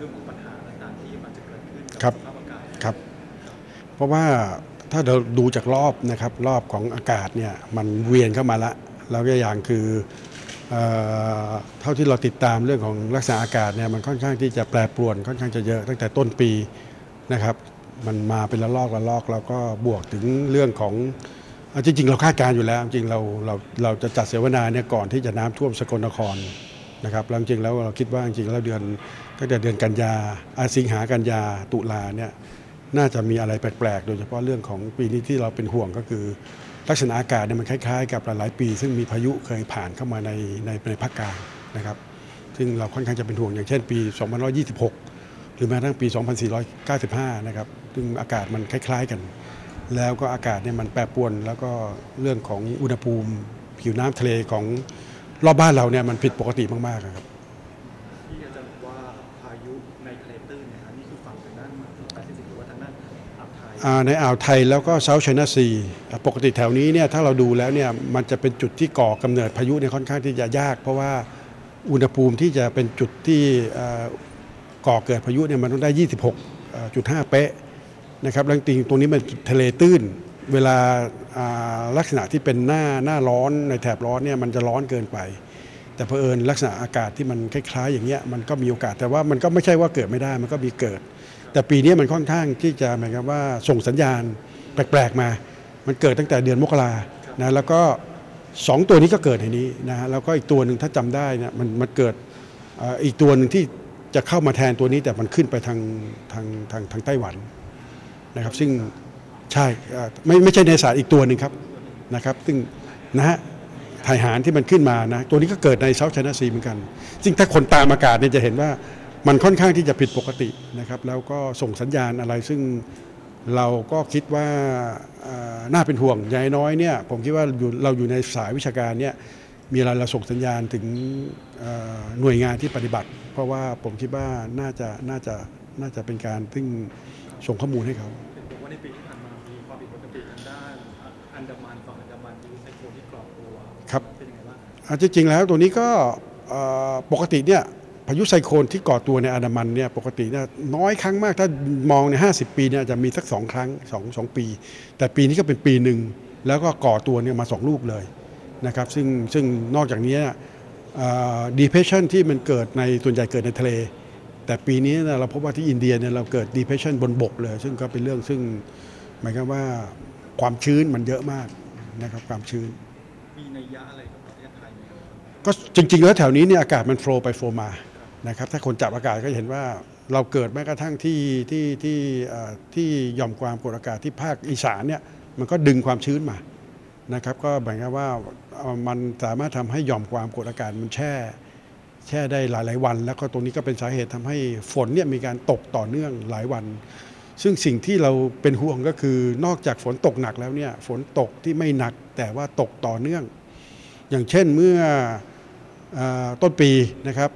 รื่องของปัญหาต่างๆที่มันจะเกิดขึ้นกัครับ สภาพอากาศครับ เพราะว่าถ้าเราดูจากรอบนะครับรอบของอากาศเนี่ยมันเวียนเข้ามาละแล้วก็อย่างคือเอ่อเท่าที่เราติดตามเรื่องของลักษณะอากาศเนี่ยมันค่อนข้างที่จะแปรปรวนค่อนข้างจะเยอะตั้งแต่ต้นปีนะครับ มันมาเป็นละลอกละลอกแล้วก็บวกถึงเรื่องของอะจริง ๆ เราคาดการณ์อยู่แล้ว จริงๆเราเราเราจะจัดเสวนาเนี่ยก่อนที่จะน้ำท่วมสกลนคร นะครับแล้วจริงๆแล้วเราคิดว่าจริงๆแล้วเดือนตั้งแต่เดือนกันยาอะสิงหากันยาตุลาเนี่ยน่าจะมีอะไรแปลกๆ โดยเฉพาะเรื่องของปีนี้ที่เราเป็นห่วงก็คือ ลักษณะอากาศเนี่ยมันคล้ายๆ กับหลายๆปี ซึ่งมีพายุเคยผ่านเข้ามาในในในภาคกลางนะครับ ซึ่งเราค่อนข้างจะเป็นห่วงอย่างเช่นปี 2526 หรือแม้กระทั่งปี 2495 นะครับ ซึ่งอากาศมันคล้ายๆกัน แล้วก็อากาศเนี่ยมันแปรปรวน แล้วก็เรื่องของอุณหภูมิ ผิวน้ำทะเลของ รอบบ้านเราเนี่ยมันผิดปกติมากๆครับที่อาจารย์บอกว่าพายุในทะเลตื้นเนยครับนี่คือฝั่งทางด้านแปซิฟิกหรือว่าทางด้านอ่าวไทยอ่าในอ่าวไทยแล้วก็เซาท์ไชน่าซีปกติแถวนี้เนี่ยถ้าเราดูแล้วเนี่ยมันจะเป็นจุดที่ก่อกำเนิดพายุเนี่ยค่อนข้างที่จะยาก เพราะว่าอุณหภูมิที่จะเป็นจุดที่เอ่อก่อเกิดพายุเนี่ยมันต้องได้ 26.5 เป๊ะนะครับแล้วจริงๆตรงนี้มันทะเลตื้น เวลาลักษณะที่เป็นหน้าหน้าร้อนในแถบร้อนเนี่ยมันจะร้อนเกินไป แต่เผอิญลักษณะอากาศที่มันคล้ายๆอย่างเงี้ยมันก็มีโอกาสแต่ว่ามันก็ไม่ใช่ว่าเกิดไม่ได้มันก็มีเกิด แต่ปีนี้มันค่อนข้างที่จะหมายความว่าส่งสัญญาณแปลกๆมา มันเกิดตั้งแต่เดือนมกรานะแล้วก็สองตัวนี้ก็เกิดในนี้นะฮะแล้วก็อีกตัวหนึ่งถ้าจำได้เนี่ยมันมันเกิดอีกตัวหนึ่งที่จะเข้ามาแทนตัวนี้แต่มันขึ้นไปทางทางทางทางไต้หวันนะครับ ซึ่ง ใช่ไม่ไม่ใช่ในศาสตร์อีกตัวหนึ่งครับนะครับ ซึ่งนะฮะไทยหารที่มันขึ้นมานะตัวนี้ก็เกิดในเซาท์ไชน่าซีเหมือนกัน ซึ่งถ้าคนตามอากาศเนี่ยจะเห็นว่ามันค่อนข้างที่จะผิดปกตินะครับ แล้วก็ส่งสัญญาณอะไรซึ่งเราก็คิดว่าน่าเป็นห่วงอย่างน้อยเนี่ยผมคิดว่าเราอยู่ในสายวิชาการเนี่ยมีอะไรเราส่งสัญญาณถึงหน่วยงานที่ปฏิบัติ เพราะว่าผมคิดว่าน่าจะน่าจะน่าจะเป็นการซึ่งส่งข้อมูลให้เขา อันดามันฝั่งอันดามันมีไซโคลนที่กรอบตัวครับเป็นยังไงบ้างครับอะจริงๆแล้วตัวนี้ก็เอ่อปกติเนี่ยพายุไซโคลนที่ก่อตัวในอันดามันเนี่ยปกติเนี่ยน้อยครั้งมากถ้ามองใน 50 ปีเนี่ยจะมีสักสองครั้งสองสองปี แต่ปีนี้ก็เป็นปีหนึ่งแล้วก็ก่อตัวเนี่ยมาสองลูกเลยนะครับซึ่งซึ่งนอกจากนี้ดีเพชชันที่มันเกิดในส่วนใหญ่เกิดในทะเล แต่ปีนี้เนี่ยเราพบว่าที่อินเดียเนี่ยเราเกิด depression บนบกเลย ซึ่งก็เป็นเรื่องซึ่งหมายความว่า ความชื้นมันเยอะมากนะครับความชื้น มีนัยยะอะไรกับประเทศไทยไหมครับก็จริง ๆ แล้วแถวนี้เนี่ยอากาศมันโฟลว์ไปโฟลว์มานะครับถ้าคนจับอากาศก็จะเห็นว่าเราเกิดแม้กระทั่งที่ที่ที่เอ่อที่หย่อมความกดอากาศที่ภาคอีสานเนี่ยมันก็ดึงความชื้นมานะครับ ก็หมายความว่าเอ่อมันสามารถทำให้หย่อมความกดอากาศมันแช่ แช่ได้หลาย ๆ วัน แล้วก็ตรงนี้ก็เป็นสาเหตุทำให้ฝนเนี่ยมีการตกต่อเนื่องหลายวัน ซึ่งสิ่งที่เราเป็นห่วงก็คือนอกจากฝนตกหนักแล้วเนี่ยฝนตกที่ไม่หนักแต่ว่าตกต่อเนื่อง อย่างเช่นเมื่ออต้นปีนะครับ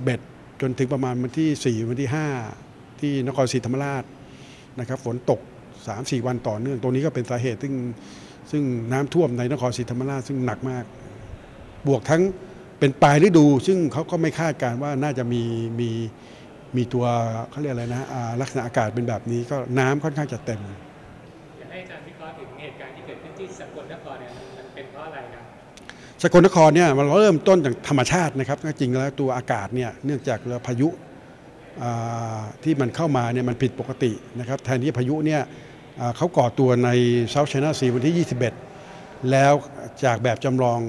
31จนถึงประมาณวันที่ 4 วันที่ 5 ที่นครศรีธรรมราชนะครับฝนตก 3-4 วันต่อเนื่อง ตรงนี้ก็เป็นสาเหตุซึ่งซึ่งน้ำท่วมในนครศรีธรรมราชซึ่งหนักมาก บวกทั้งเป็นปลายฤดู ซึ่งเขาก็ไม่คาดการณ์ว่าน่าจะมีมี มีตัวเขาเรียกอะไรนะอ่าลักษณะอากาศเป็นแบบนี้ก็น้ำค่อนข้างจะเต็มอยากให้อาจารย์วิเคราะห์ถึงเหตุการณ์ที่เกิดขึ้นที่สกลนครเนี่ยมันเป็นเพราะอะไรครับสกลนครเนี่ยมันเริ่มต้นจากธรรมชาตินะครับจริงๆแล้วตัวอากาศเนี่ยเนื่องจากพายุอ่าที่มันเข้ามาเนี่ยมันผิดปกตินะครับแทนที่พายุเนี่ยอ่าเขาก่อตัวในเซาท์ไชน่าซีวันที่ 21 แล้วจากแบบจำลอง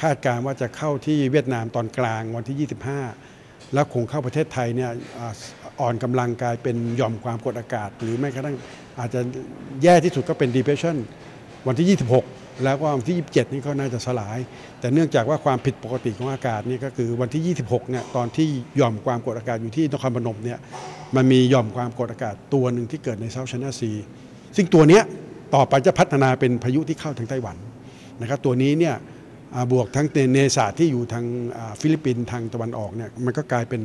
คาดการณ์ว่าจะเข้าที่เวียดนามตอนกลางวันที่ 25 แล้วคงเข้าประเทศไทยเนี่ยอ่อนกำลังกลายเป็นหย่อมความกดอากาศ หรือไม่กระทั่งอาจจะแย่ที่สุดก็เป็น depression วันที่ 26 แล้วก็วันที่ 27 นี่ก็น่าจะสลาย แต่เนื่องจากว่าความผิดปกติของอากาศนี่ก็คือวันที่ 26 เนี่ยตอนที่หย่อมความกดอากาศอยู่ที่นครพนมเนี่ยมันมีหย่อมความกดอากาศตัวหนึ่งที่เกิดในเซาท์ชน่าซีซึ่งตัวเนี้ยต่อไปจะพัฒนาเป็นพายุที่เข้าทางไต้หวันนะครับตัวนี้เนี่ย บวกทั้งเนศาสตร์ที่อยู่ทางฟิลิปปินส์ทางตะวันออกเนี่ยมันก็กลายเป็น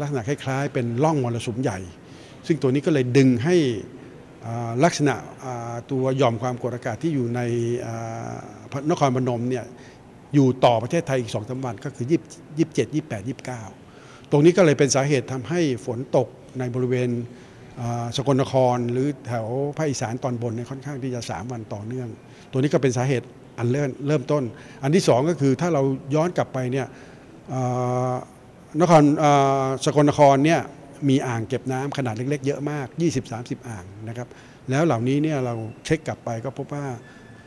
ลักษณะคล้ายๆ เป็นร่องมรสุมใหญ่ ซึ่งตัวนี้ก็เลยดึงให้ลักษณะตัวย่อมความกดอากาศที่อยู่ในนครพนมเนี่ยอยู่ต่อประเทศไทยอีกสองสาวันก็คือยี่สิบเจ็ดยี่แปดยี่เก้าตรงนี้ก็เลยเป็นสาเหตุทำให้ฝนตกในบริเวณสกลนครหรือแถวภาคอีสานตอนบนเนี่ยค่อนข้างที่จะ 3 วันต่อเนื่อง ตัวนี้ก็เป็นสาเหตุ อันเริ่มเริ่มต้น อันที่สองก็คือถ้าเราย้อนกลับไปเนี่ยนครสกลนครเนี่ยมีอ่างเก็บน้ำขนาดเล็ก ๆ เยอะมาก 20-30 อ่างนะครับแล้วเหล่านี้เนี่ยเราเช็คกลับไปก็พบว่า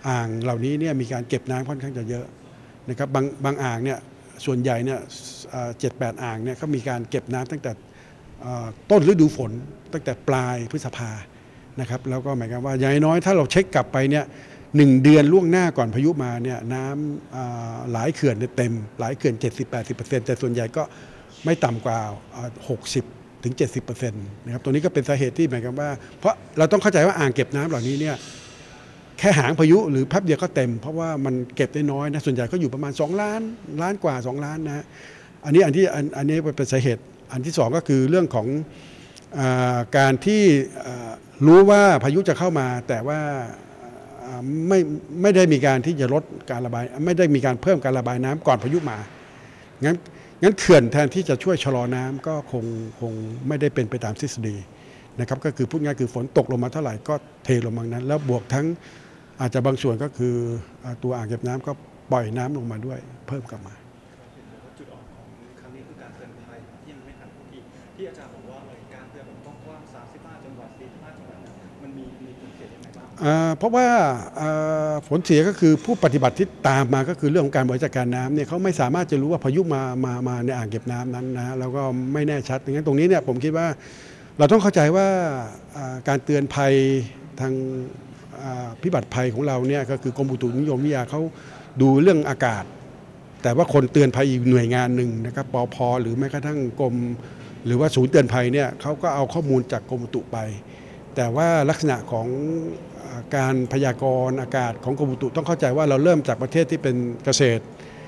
อ่างเหล่านี้เนี่ยมีการเก็บน้ำค่อนข้างจะเยอะนะครับบางบางอ่างเนี่ยส่วนใหญ่เนี่ยเจ็ดแปดอ่างเนี่ยเขามีการเก็บน้ำตั้งแต่ต้นฤดูฝนตั้งแต่ปลายพฤษภานะครับแล้วก็หมายความว่าอย่างน้อยถ้าเราเช็คกลับไปเนี่ย หนึ่งเดือนล่วงหน้าก่อนพายุมาเนี่ยน้ำหลายเขื่อนเต็ม หลายเขื่อน 70-80%แต่ส่วนใหญ่ก็ไม่ต่ำกว่า 60ถึง70%นะครับตัวนี้ก็เป็นสาเหตุที่หมายความว่า เพราะเราต้องเข้าใจว่าอ่างเก็บน้ำเหล่านี้เนี่ยแค่หางพายุหรือแป๊บเดียวก็เต็ม เพราะว่ามันเก็บได้น้อยนะส่วนใหญ่ก็อยู่ประมาณ 2 ล้านล้านกว่า 2 ล้านนะอันนี้อันที่อันอันนี้เป็นสาเหตุอันที่สองก็คือเรื่องของอการที่รู้ว่าพายุจะเข้ามาแต่ว่า ไม่ไม่ได้มีการที่จะลดการระบาย ไม่ได้มีการเพิ่มการระบายน้ำก่อนพายุมา งั้นงั้นเขื่อนแทนที่จะช่วยชะลอน้ำก็คงคงไม่ได้เป็นไปตามทฤษฎีนะครับก็คือพูดง่ายคือฝนตกลงมาเท่าไหร่ก็เทลงมานั้น แล้วบวกทั้งอาจจะบางส่วนก็คือตัวอ่างเก็บน้ำก็ปล่อยน้ำลงมาด้วย เพิ่มกลับมาจุดอ่อนของครั้งนี้คือการเตือนภัยที่ยังไม่ทันทุกทีที่อาจารย์บอกว่าเอ่อการเตือนแบบกว้างๆ35จังหวัด45จังหวัด มันมีมีผลเสียยังไงบ้างเพราะว่าผลเสียก็คือผู้ปฏิบัติที่ตามมาก็คือเรื่องของการบริหารการน้ำเนี่ยเขาไม่สามารถจะรู้ว่าพายุมามามาในอ่างเก็บน้ำนั้นนะแล้วก็ไม่แน่ชัดดังนั้นตรงนี้เนี่ยผมคิดว่าเราต้องเข้าใจว่าการเตือนภัยทางพิบัติภัยของเราเนี่ยก็คือกรมอุตุนิยมวิทยาเขาดูเรื่องอากาศ แต่ว่าคนเตือนภัยอีกหน่วยงานหนึ่งนะครับปอพหรือแม้กระทั่งกรมหรือว่าศูนย์เตือนภัยเนี่ยเขาก็เอาข้อมูลจากกรมอุตุไป แต่ว่าลักษณะของการพยากรณ์อากาศของกรมอุตุต้องเข้าใจว่าเราเริ่มจากประเทศที่เป็นเกษตร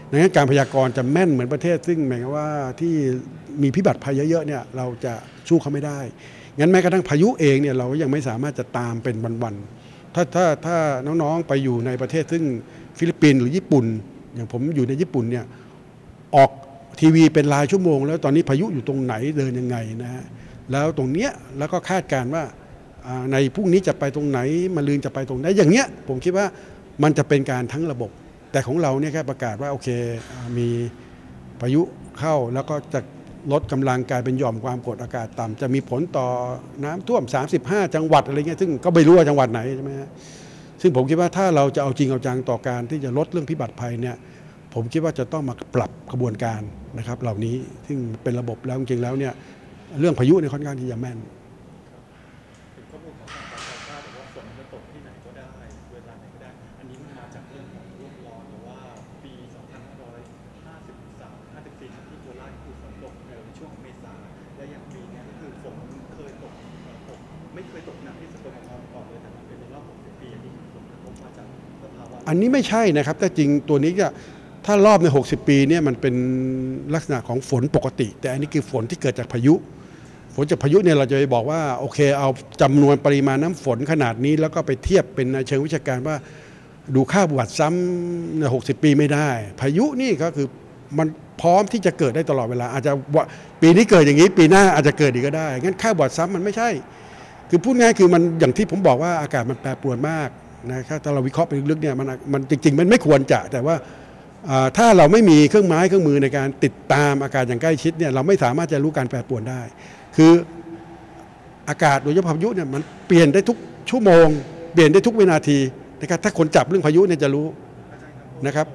ดังนั้นการพยากรณ์จะแม่นเหมือนประเทศ ซึ่งหมายความว่าที่มีพิบัติภัยเยอะๆเนี่ยเราจะสู้เขาไม่ได้ งั้นแม้กระทั่งพายุเองเนี่ยเราก็ยังไม่สามารถจะตามเป็นวันๆ ถ้าถ้าถ้าน้องๆไปอยู่ในประเทศซึ่งฟิลิปปินส์หรือญี่ปุ่น อย่างผมอยู่ในญี่ปุ่นเนี่ยออกทีวีเป็นรายชั่วโมง แล้วตอนนี้พายุอยู่ตรงไหนเดินยังไงนะฮะแล้วตรงเนี้ยแล้วก็คาดการณ์ว่า ในพรุ่งนี้จะไปตรงไหนมาลืนจะไปตรงไหนอย่างเงี้ยผมคิดว่ามันจะเป็นการทั้งระบบ แต่ของเราเนี่ยแค่ประกาศว่าโอเคมีพายุเข้าแล้วก็จะลดกำลังกลายเป็นหย่อมความกดอากาศต่ำจะมีผลต่อน้ำท่วม 35 จังหวัดอะไรเงี้ยซึ่งก็ไม่รู้ว่าจังหวัดไหนใช่ไหมฮะซึ่งผมคิดว่าถ้าเราจะเอาจริงเอาจังต่อการที่จะลดเรื่องพิบัติภัยเนี่ยผมคิดว่าจะต้องมาปรับขบวนการนะครับเหล่านี้ซึ่งเป็นระบบแล้วจริงๆแล้วเนี่ยเรื่องพายุเนี่ยค่อนข้างที่จะแม่น อันนี้ไม่ใช่นะครับแต่จริงตัวนี้ก็ถ้ารอบใน 60 ปีเนี่ยมันเป็นลักษณะของฝนปกติ แต่อันนี้คือฝนที่เกิดจากพายุ ฝนจากพายุเนี่ยเราจะไปบอกว่าโอเค เอาจำนวนปริมาณน้ำฝนขนาดนี้แล้วก็ไปเทียบเป็นในเชิงวิชาการว่าดูค่าบวชซ้ำใน 60 ปีไม่ได้ พายุนี่ก็คือมันพร้อมที่จะเกิดได้ตลอดเวลา อาจจะปีนี้เกิดอย่างนี้ ปีหน้าอาจจะเกิดอีกก็ได้งั้นค่าบวชซ้ำมันไม่ใช่ คือพูดง่ายคือมันอย่างที่ผมบอกว่าอากาศมันแปรปรวนมาก นะครับถ้าเราวิเคราะห์ไปลึกๆเนี่ยมันมันจริงๆ มันไม่ควรจะแต่ว่าถ้าเราไม่มีเครื่องไม้เครื่องมือในการติดตามอากาศอย่างใกล้ชิดเนี่ยเราไม่สามารถจะรู้การแปรปรวนได้ คืออากาศโดยเฉพาะพายุเนี่ยมันเปลี่ยนได้ทุกชั่วโมง เปลี่ยนได้ทุกวินาทีนะครับถ้าคนจับเรื่องพายุเนี่ยจะรู้นะครับ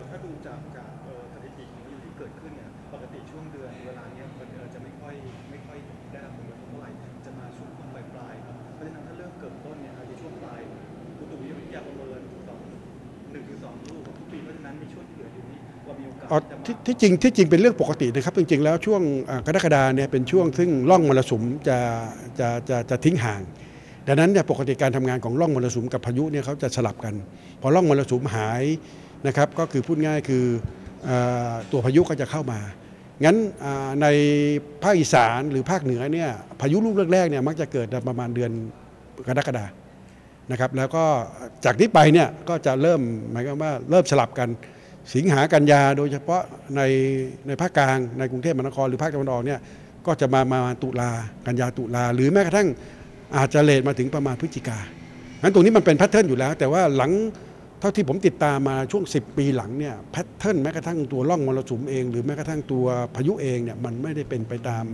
ที่จริงที่จริงเป็นเรื่องปกตินะครับ จริง ๆ แล้วช่วงกรกฎาเนี่ยเป็นช่วงซึ่งร่องมรสุมจะจะจะจะทิ้งห่าง ดังนั้นเนี่ยปกติการทำงานของร่องมรสุมกับพายุเนี่ยเขาจะสลับกัน พอร่องมรสุมหายนะครับก็คือพูดง่ายคืออตัวพายุก็จะเข้ามา งั้นในภาคอีสานหรือภาคเหนือเนี่ยพายุลูกแรกๆเนี่ยมักจะเกิดประมาณเดือนกรกฎานะครับแล้วก็จากนี้ไปเนี่ยก็จะเริ่มหมายความว่าเริ่มสลับกัน สิงหากันยาโดยเฉพาะในในภาคกลางในกรุงเทพมหานครหรือภาคตะวันออกเนี่ยก็จะมามาตุลากันยาตุลา หรือแม้กระทั่งอาจจะเลทมาถึงประมาณพฤศจิกางั้นตรงนี้มันเป็นแพทเทิร์นอยู่แล้ว แต่ว่าหลังเท่าที่ผมติดตามมาช่วง 10 ปีหลังเนี่ยแพทเทิร์นแม้กระทั่งตัวร่องมรสุมเอง หรือแม้กระทั่งตัวพายุเองเนี่ยมันไม่ได้เป็นไปตาม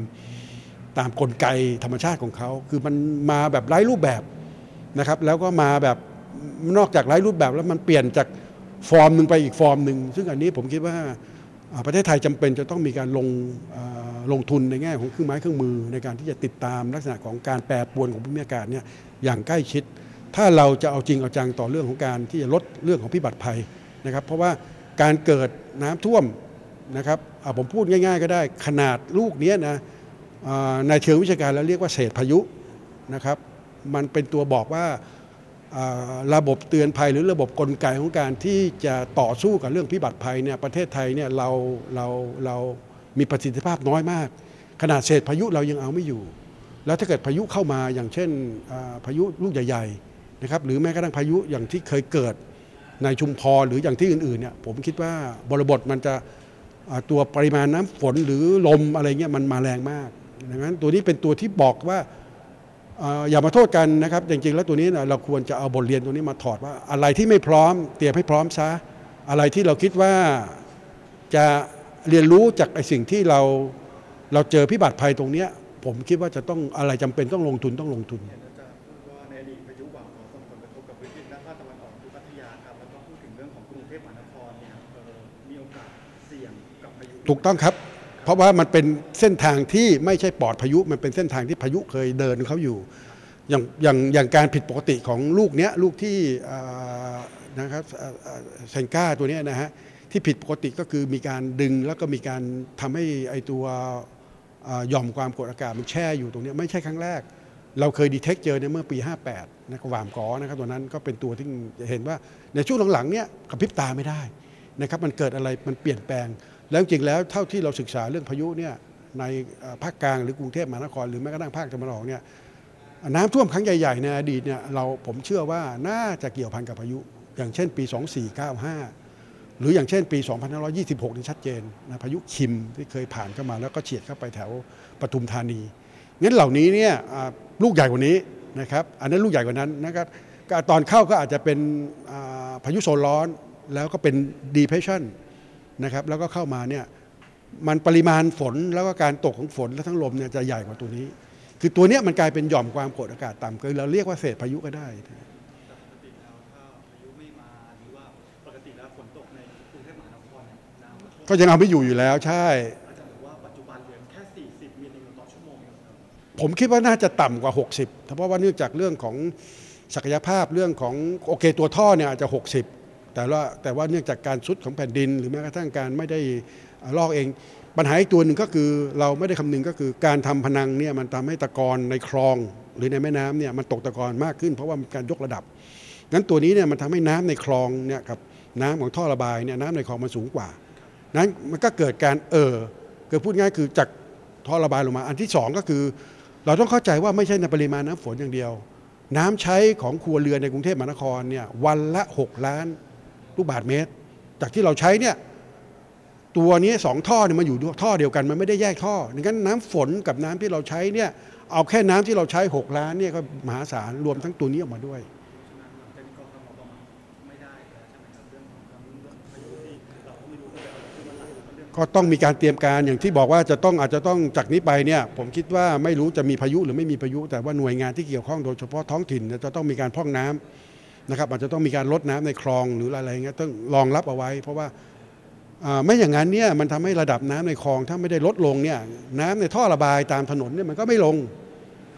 ตามกลไกธรรมชาติของเขา คือมันมาแบบไร้รูปแบบนะครับแล้วก็มาแบบนอกจากไร้รูปแบบแล้วมันเปลี่ยนจาก ฟอร์มหนึ่งไปอีกฟอร์มหนึ่งซึ่งอันนี้ผมคิดว่าประเทศไทยจำเป็นจะต้องมีการลงลงทุนในแง่ของเครื่องไม้เครื่องมือ ในการที่จะติดตามลักษณะของการแปรปรวนของภูมิอากาศเนี่ยอย่างใกล้ชิด ถ้าเราจะเอาจริงเอาจังต่อเรื่องของการที่จะลดเรื่องของพิบัติภัยนะครับเพราะว่าการเกิดน้ำท่วมนะครับผมพูดง่าย ๆ ก็ได้ขนาดลูกเนี้ยนะอ่าในเชิงวิชาการแล้วเรียกว่าเศษพายุนะครับมันเป็นตัวบอกว่า ระบบเตือนภัยหรือระบบกลไกของการที่จะต่อสู้กับเรื่องพิบัติภัยเนี่ยประเทศไทยเนี่ยเราเราเรามีประสิทธิภาพน้อยมาก ขนาดเศษพายุเรายังเอาไม่อยู่ แล้วถ้าเกิดพายุเข้ามาอย่างเช่นพายุลูกใหญ่ๆนะครับหรือแม้กระทั่งพายุอย่างที่เคยเกิดในชุมพรหรืออย่างที่อื่นๆเนี่ยผมคิดว่าบริบทมันจะตัวปริมาณน้ำฝนหรือลมอะไรเงี้ยมันมาแรงมากดังนั้นตัวนี้เป็นตัวที่บอกว่า อ่ออย่ามาโทษกันนะครับ จริงๆ แล้วตัวนี้นะเราควรจะเอาบทเรียนตัวนี้มาถอดว่า อะไรที่ไม่พร้อม เตรียมให้พร้อมซะอะไรที่เราคิดว่าจะเรียนรู้จากไอ้สิ่งที่เราเราเจอพิบัติภัยตรงเนี้ย ผมคิดว่าจะต้องอะไรจำเป็นต้องลงทุนต้องลงทุนเห็นอาจารย์พูดว่าในอดีตพายุหวังขอส่งผลกระทบกับพื้นที่ด้านภาคตะวันออกคือพัทยาครับแล้วก็พูดถึงเรื่องของกรุงเทพมหานครเนี่ยเอ่อมีโอกาสเสี่ยงกับพายุถูกต้องครับ เพราะว่ามันเป็นเส้นทางที่ไม่ใช่ปอดพายุ มันเป็นเส้นทางที่พายุเคยเดินเขาอยู่ อย่างอย่างอย่างการผิดปกติของลูกเนี้ยลูกที่นะครับเซนก้าตัวเนี้ยนะฮะที่ผิดปกติก็คือมีการดึงแล้วก็มีการทำให้ไอตัวย่อมความกดอากาศมันแช่อยู่ตรงนี้ไม่ใช่ครั้งแรก เราเคยดีเทคเจอในเมื่อปี 58นะวามกอนะครับตัวนั้นก็เป็นตัวที่เห็นว่าในช่วงหลังๆเนี่ยกระพริบตาไม่ได้นะครับมันเกิดอะไรมันเปลี่ยนแปลง แล้วจริงๆแล้วเท่าที่เราศึกษาเรื่องพายุเนี่ยในภาคกลางหรือกรุงเทพมหานครหรือแม้กระทั่งภาคตะวันออกเนี่ยน้ำท่วมครั้งใหญ่ๆในอดีตเนี่ยเราผมเชื่อว่าน่าจะเกี่ยวพันกับพายุ อย่างเช่นปี 2495 หรืออย่างเช่นปี 2526 นี่ชัดเจนนะพายุคิมที่เคยผ่านเข้ามาแล้วก็เฉียดเข้าไปแถวปทุมธานีงั้นเหล่านี้เนี่ยลูกใหญ่กว่านี้นะครับอันนั้นลูกใหญ่กว่านั้นนะครับก็ตอนเข้าก็อาจจะเป็นพายุโซนร้อนแล้วก็เป็น depression นะครับแล้วก็เข้ามาเนี่ยมันปริมาณฝนแล้วก็การตกของฝนและทั้งลมเนี่ยจะใหญ่กว่าตัวนี้ คือตัวเนี้ยมันกลายเป็นหย่อมความกดอากาศต่ำคือเราเรียกว่าเศษพายุก็ได้แต่ปกติแล้วถ้าพายุไม่มาหรือว่าปกติแล้วฝนตกในกรุงเทพมหานครเนี่ยน้ำท่วมก็ยังเอาไม่อยู่อยู่แล้วใช่ อาจารย์บอกว่าปัจจุบันเหลือแค่ 40มิลลิเมตรต่อชั่วโมงเองครับผมคิดว่าน่าจะต่ำกว่า 60เพราะว่าเนื่องจากเรื่องของศักยภาพเรื่องของโอเคตัวท่อเนี่ยอาจจะ 60 แต่ว่าแต่ว่าเนื่องจากการซุดของแผ่นดิน หรือแม้กระทั่งการไม่ได้ลอกเอง ปัญหาอีกตัวหนึ่งก็คือเราไม่ได้คำนึงก็คือการทำพนังเนี่ยมันทำให้ตะกอนในคลอง หรือในแม่น้ำเนี่ยมันตกตะกอนมากขึ้น เพราะว่ามันการยกระดับงั้นตัวนี้เนี่ยมันทำให้น้ำในคลองเนี่ยกับน้ำของท่อระบายเนี่ยน้ำในคลองมันสูงกว่า นั้นมันก็เกิดการเออคือพูดง่ายคือจากท่อระบายลงมา อันที่สองก็คือ เราต้องเข้าใจว่าไม่ใช่ในปริมาณน้ำฝนอย่างเดียว น้ำใช้ของครัวเรือนในกรุงเทพมหานครเนี่ยวันละ 6 ล้าน ลูกบาศก์เมตร จากที่เราใช้เนี่ยตัวนี้สองท่อเนี่ยมันอยู่ท่อเดียวกันมันไม่ได้แยกท่อดังนั้นน้ำฝนกับน้ำที่เราใช้เนี่ยเอาแค่น้ำที่เราใช้ 6 ล้านเนี่ยก็มหาศาลรวมทั้งตัวนี้ออกมาด้วยก็ต้องมีการเตรียมการอย่างที่บอกว่าจะต้องอาจจะต้องจากนี้ไปเนี่ยผมคิดว่าไม่รู้จะมีพายุหรือไม่มีพายุ แต่ว่าหน่วยงานที่เกี่ยวข้องโดยเฉพาะท้องถิ่นจะต้องมีการพร่องน้ำ นะครับอาจจะต้องมีการลดน้ำในคลองหรืออะไรเงี้ยต้องรองรับเอาไว้ เพราะว่าไม่อย่างนั้นเนี่ยมันทำให้ระดับน้ำในคลอง ถ้าไม่ได้ลดลงเนี่ยน้ำในท่อระบายตามถนนเนี่ยมันก็ไม่ลง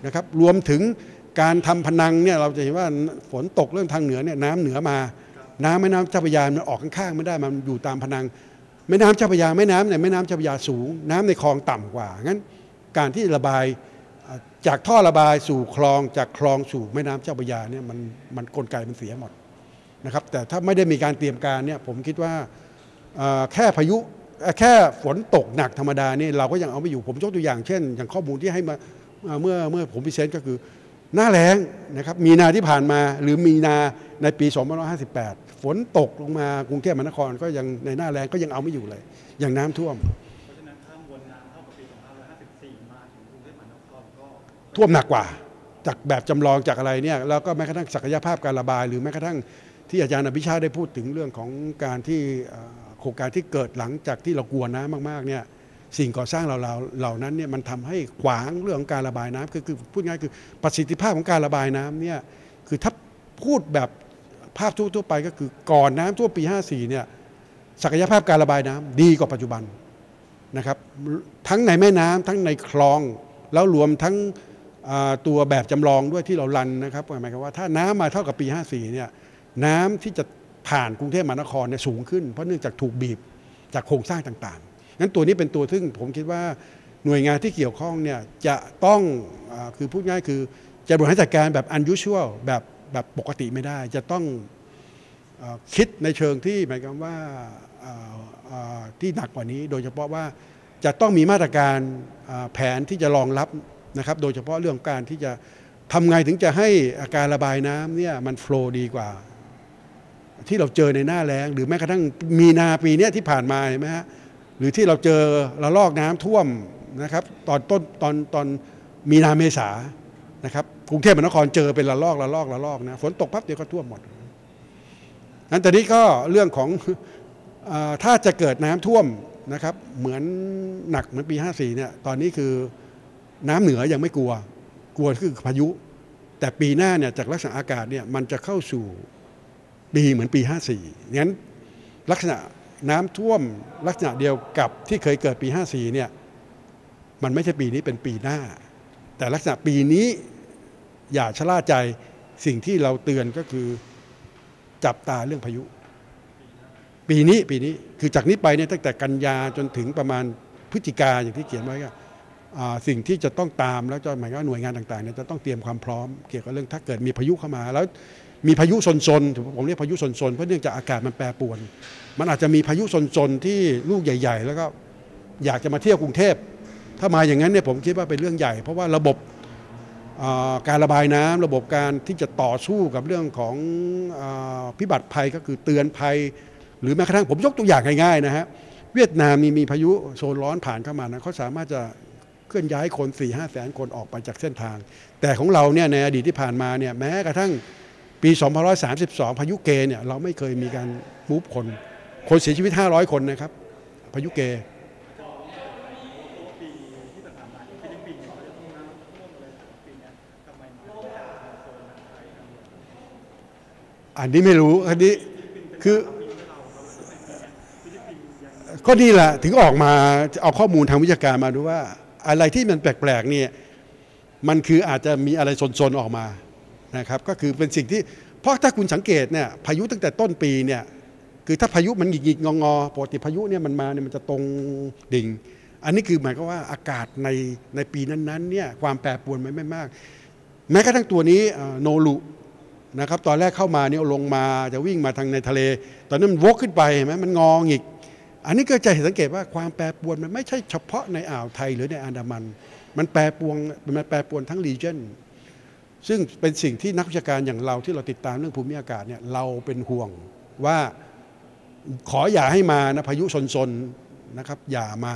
นะครับรวมถึงการทำพนังเนี่ยเราจะเห็นว่าฝนตกเรื่องทางเหนือเนี่ยน้ำเหนือมา น้ำแม่น้ำเจ้าพระยามันออกข้างๆไม่ได้มันอยู่ตามพนังแม่น้ำเจ้าพระยาแม่น้ำเนี่ยแม่น้ำเจ้าพระยาสูง น้ำในคลองต่ำกว่างั้นการที่ระบาย จากท่อระบายสู่คลองจากคลองสู่แม่น้ำเจ้าพระยาเนี่ยมันมันกลไกมันเสียหมดนะครับ แต่ถ้าไม่ได้มีการเตรียมการเนี่ยผมคิดว่าแค่พายุแค่ฝนตกหนักธรรมดานี่เราก็ยังเอาไม่อยู่ผมยกตัวอย่างเช่น อย่างข้อมูลที่ให้มาเมื่อเมื่อผมพิเศษก็คือหน้าแล้งนะครับมีนาที่ผ่านมาหรือมีนาในปี 2558 ฝนตกลงมากรุงเทพมหานครก็ยังในหน้าแล้งก็ยังเอาไม่อยู่เลย อย่างน้ำท่วม เพราะฉะนั้นถ้ามวลน้ำเท่ากับปี 2554 มา ท่วมหนักกว่า จากแบบจำลองจากอะไรเนี่ยแล้วก็แม้กระทั่งศักยภาพการระบาย หรือแม้กระทั่งที่อาจารย์อภิชาติได้พูดถึงเรื่องของการที่โครงการที่เกิดหลังจากที่เรากลัวน้ำมากๆเนี่ยสิ่งก่อสร้างเราเหล่านั้นเนี่ยมันทำให้ขวางเรื่องของการระบายน้ำคือคือพูดง่ายคือประสิทธิภาพของการระบายน้ำเนี่ยคือถ้าพูดแบบภาพทั่วๆไปก็คือก่อนน้ำทั่วปี 54เนี่ยศักยภาพการระบายน้ำดีกว่าปัจจุบันนะครับทั้งในแม่น้ำทั้งในคลอง แล้วรวมทั้ง ตัวแบบจำลองด้วยที่เรารันนะครับหมายความว่าถ้าน้ำมาเท่ากับปี 54เนี่ยน้ำที่จะผ่านกรุงเทพมหานครเนี่ยสูงขึ้น เพราะเนื่องจากถูกบีบจากโครงสร้างต่างๆงั้นตัวนี้เป็นตัวซึ่งผมคิดว่าหน่วยงานที่เกี่ยวข้องเนี่ยจะต้องอคือพูดง่ายคือจะบริหารจัดการแบบ unusual แบบแบบปกติไม่ได้ จะต้องอคิดในเชิงที่หมายความว่าที่หนักกว่านี้ โดยเฉพาะว่าจะต้องมีมาตรการแผนที่จะรองรับ นะครับโดยเฉพาะเรื่องการที่จะทำไงถึงจะให้การระบายน้ำเนี่ยมันโฟล์ดีกว่า ที่เราเจอในหน้าแล้ง หรือแม้กระทั่งมีนาปีนี้ที่ผ่านมาเห็นไหมฮะหรือที่เราเจอระลอกน้ำท่วมนะครับ ตอนต้นตอนตอนมีนาเมษานะครับกรุงเทพมหานครเจอเป็นระลอกระลอกระลอกนะฝนตกปั๊บเดียวก็ท่วมหมดนั้นตอนนี้ก็เรื่องของอถ้าจะเกิดน้ำท่วมนะครับ เหมือนหนักเหมือนปี 54เนี่ยตอนนี้คือ น้ำเหนือยังไม่กลัว กลัวคือพายุ แต่ปีหน้าเนี่ยจากลักษณะอากาศเนี่ยมันจะเข้าสู่ปีเหมือนปี 54งั้นลักษณะน้ำท่วมลักษณะเดียวกับที่เคยเกิดปี 54เนี่ยมันไม่ใช่ปีนี้เป็นปีหน้า แต่ลักษณะปีนี้อย่าชะล่าใจสิ่งที่เราเตือนก็คือจับตาเรื่องพายุ ปีนี้ปีนี้คือจากนี้ไปเนี่ยตั้งแต่กันยาจนถึงประมาณพฤศจิกาอย่างที่เขียนไว้ก็ สิ่งที่จะต้องตามแล้วจะหมายว่าหน่วยงานต่างๆเนี่ยจะต้องเตรียมความพร้อมเกี่ยวกับเรื่องถ้าเกิดมีพายุเข้ามา แล้วมีพายุซนๆผมเรียกพายุซนๆเพราะเนื่องจากอากาศมันแปรปรวน มันอาจจะมีพายุซนๆที่ลูกใหญ่ ๆ แล้วก็อยากจะมาเที่ยวกรุงเทพถ้ามาอย่างนั้นเนี่ยผมคิดว่าเป็นเรื่องใหญ่ เพราะว่าระบบการระบายน้ำระบบการที่จะต่อสู้กับเรื่องของอพิบัติภัยก็คือเตือนภัย หรือแม้กระทั่งผมยกตัวอย่างง่ายๆนะฮะเวียดนามมีมีพายุโซนร้อนผ่านเข้ามานะเขาสามารถจะ เคลื่อนย้ายคน4ี่ห้าแสนคนออกไปจากเส้นทาง แต่ของเราเนี่ยในอดีตที่ผ่านมาเนี่ยแม้กระทั่งปี2532 พายุเกเนี่ยเราไม่เคยมีการมูฟคน คนเสียชีวิต 500 คนนะครับ พายุเกอันไทยทำอันนี้ไม่รู้อันนี้คือก็นี่แหละถึงออกมาเอาข้อมูลทางวิชาการมาดูว่า อะไรที่มันแปลกๆเนี่ยมันคืออาจจะมีอะไรซนๆออกมานะครับก็คือเป็นสิ่งที่เพราะถ้าคุณสังเกตเนี่ยพายุตั้งแต่ต้นปีเนี่ยคือถ้าพายุมันหงิกๆงอๆปกติพายุเนี่ยมันมาเนี่ยมันจะตรงดิ่ง อันนี้คือหมายความว่าอากาศในในปีนั้นๆเนี่ยความแปรปรวนมันไม่มาก แม้กระทั่งตัวนี้โนลุนะครับตอนแรกเข้ามาเนี่ยลงมาจะวิ่งมาทางในทะเล ตอนนั้นมันวกขึ้นไปเห็นไหมมันงองอีก อันนี้ก็จะเห็นสังเกตว่าความแปรปรวนมันไม่ใช่เฉพาะในอ่าวไทยหรือในอันดามัน มันแปรปรวนมันแปรปรวนทั้งรีเจนซึ่งเป็นสิ่งที่นักวิชาการอย่างเราที่เราติดตามเรื่องภูมิอากาศเนี่ยเราเป็นห่วงว่าขออย่าให้มานะพายุซนๆนะครับ อย่ามา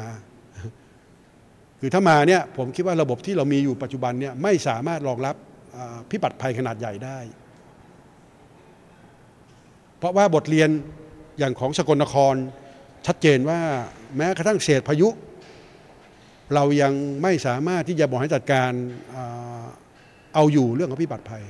คือถ้ามาเนี่ยผมคิดว่าระบบที่เรามีอยู่ปัจจุบันเนี่ยไม่สามารถรองรับพิบัติภัยขนาดใหญ่ได้ เพราะว่าบทเรียนอย่างของสกลนคร ชัดเจนว่าแม้กระทั่งเศษพายุ เรายังไม่สามารถที่จะบริหารจัดการเอาอยู่เรื่องของพิบัติภัย